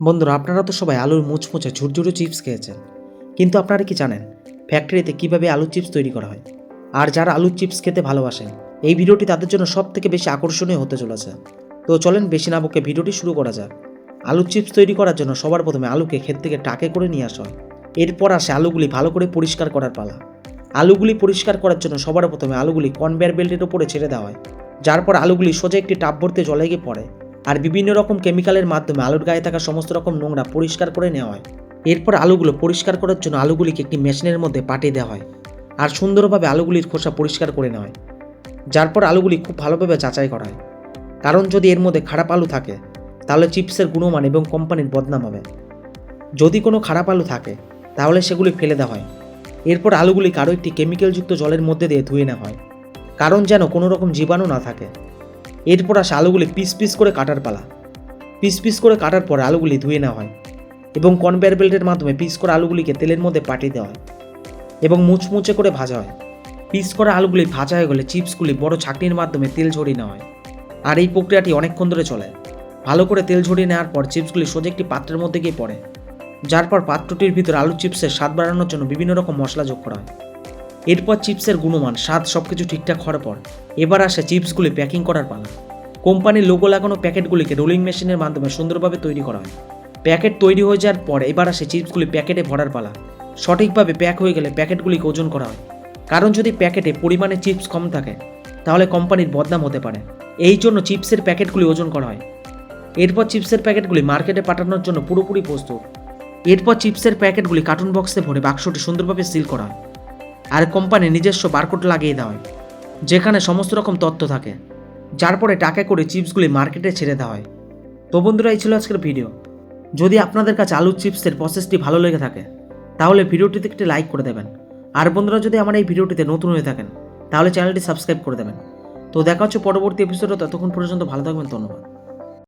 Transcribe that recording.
বন্ধুরা, আপনারা তো সবাই আলুর মুচমুচে ঝুরঝুরো চিপস খেয়েছেন। কিন্তু আপনারা কি জানেন ফ্যাক্টরিতে কীভাবে আলুর চিপস তৈরি করা হয়? আর যারা আলুর চিপস খেতে ভালোবাসেন, এই ভিডিওটি তাদের জন্য সব থেকে বেশি আকর্ষণীয় হতে চলেছে। তো চলেন বেশি না বকে ভিডিওটি শুরু করা যাক। আলুর চিপস তৈরি করার জন্য সবার প্রথমে আলুকে ক্ষেত থেকে টাকে করে নিয়ে আসা হয়। এরপর আসে আলুগুলি ভালো করে পরিষ্কার করার পালা। আলুগুলি পরিষ্কার করার জন্য সবার প্রথমে আলুগুলি কনভেয়ার বেল্টের উপরে ছেড়ে দেওয়া হয়। যার পর আলুগুলি সোজা একটি টাপ ভর্তি জলে গিয়ে পড়ে। আর বিভিন্ন রকম কেমিক্যালের মাধ্যমে আলুর গায়ে থাকা সমস্ত রকম নোংরা পরিষ্কার করে নেওয়া হয়। এরপর আলুগুলো পরিষ্কার করার জন্য আলুগুলিকে একটি মেশিনের মধ্যে পাঠিয়ে দেওয়া হয় আর সুন্দরভাবে আলুগুলির খোসা পরিষ্কার করে নেওয়া হয়। যার পর আলুগুলি খুব ভালোভাবে যাচাই করা হয়। কারণ যদি এর মধ্যে খারাপ আলু থাকে, তাহলে চিপসের গুণমান এবং কোম্পানির বদনাম হবে। যদি কোনো খারাপ আলু থাকে, তাহলে সেগুলি ফেলে দেওয়া হয়। এরপর আলুগুলি কারও একটি কেমিক্যালযুক্ত জলের মধ্যে দিয়ে ধুয়ে নেওয়া হয়। কারণ যেন কোনো রকম জীবাণু না থাকে। এরপর আসে আলুগুলি পিস পিস করে কাটার পালা। পিস পিস করে কাটার পর আলুগুলি ধুয়ে নেওয়া হয় এবং কনভেয়ার বেল্টের মাধ্যমে পিস করা আলুগুলিকে তেলের মধ্যে পাঠিয়ে দেওয়া হয় এবং মুচমুচে করে ভাজা হয়। পিস করা আলুগুলি ভাজা হয়ে গেলে চিপসগুলি বড় ছাঁকনির মাধ্যমে তেল ঝরিয়ে নেওয়া হয় আর এই প্রক্রিয়াটি অনেকক্ষণ ধরে চলে। ভালো করে তেল ঝরিয়ে নেওয়ার পর চিপসগুলি সোজা একটি পাত্রের মধ্যে গিয়ে পড়ে, যার পর পাত্রটির ভিতর আলু চিপসের স্বাদ বাড়ানোর জন্য বিভিন্ন রকম মশলা যোগ করা হয়। এরপর চিপসের গুণমান, স্বাদ সব কিছু ঠিকঠাক হওয়ার পর, এবার আসে চিপসগুলি প্যাকিং করার পালা। কোম্পানির লোগো লাগানো প্যাকেটগুলিকে রোলিং মেশিনের মাধ্যমে সুন্দরভাবে তৈরি করা হয়। প্যাকেট তৈরি হয়ে যাওয়ার পর এবার আসে চিপসগুলি প্যাকেটে ভরার পালা। সঠিকভাবে প্যাক হয়ে গেলে প্যাকেটগুলিকে ওজন করা হয়। কারণ যদি প্যাকেটে পরিমাণে চিপস কম থাকে, তাহলে কোম্পানির বদনাম হতে পারে। এই জন্য চিপসের প্যাকেটগুলি ওজন করা হয়। এরপর চিপসের প্যাকেটগুলি মার্কেটে পাঠানোর জন্য পুরোপুরি প্রস্তুত। এরপর চিপসের প্যাকেটগুলি কার্টুন বক্সে ভরে বাক্সটি সুন্দরভাবে সিল করা হয়। আর কোম্পানি নিজস্ব বারকোড লাগিয়ে দেওয়া হয়, যেখানে সমস্ত রকম তথ্য থাকে, যার পরে টাকা করে চিপসগুলি মার্কেটে ছেড়ে দেওয়া হয়। তো বন্ধুরা, এই ছিল আজকের ভিডিও। যদি আপনাদের কাছে আলুর চিপসের প্রসেসটি ভালো লেগে থাকে, তাহলে ভিডিওটিতে একটি লাইক করে দেবেন। আর বন্ধুরা, যদি আমার এই ভিডিওটিতে নতুন হয়ে থাকেন, তাহলে চ্যানেলটি সাবস্ক্রাইব করে দেবেন। তো দেখা হচ্ছে পরবর্তী এপিসোডে ততক্ষণ পর্যন্ত ভালো থাকবেন, ধন্যবাদ।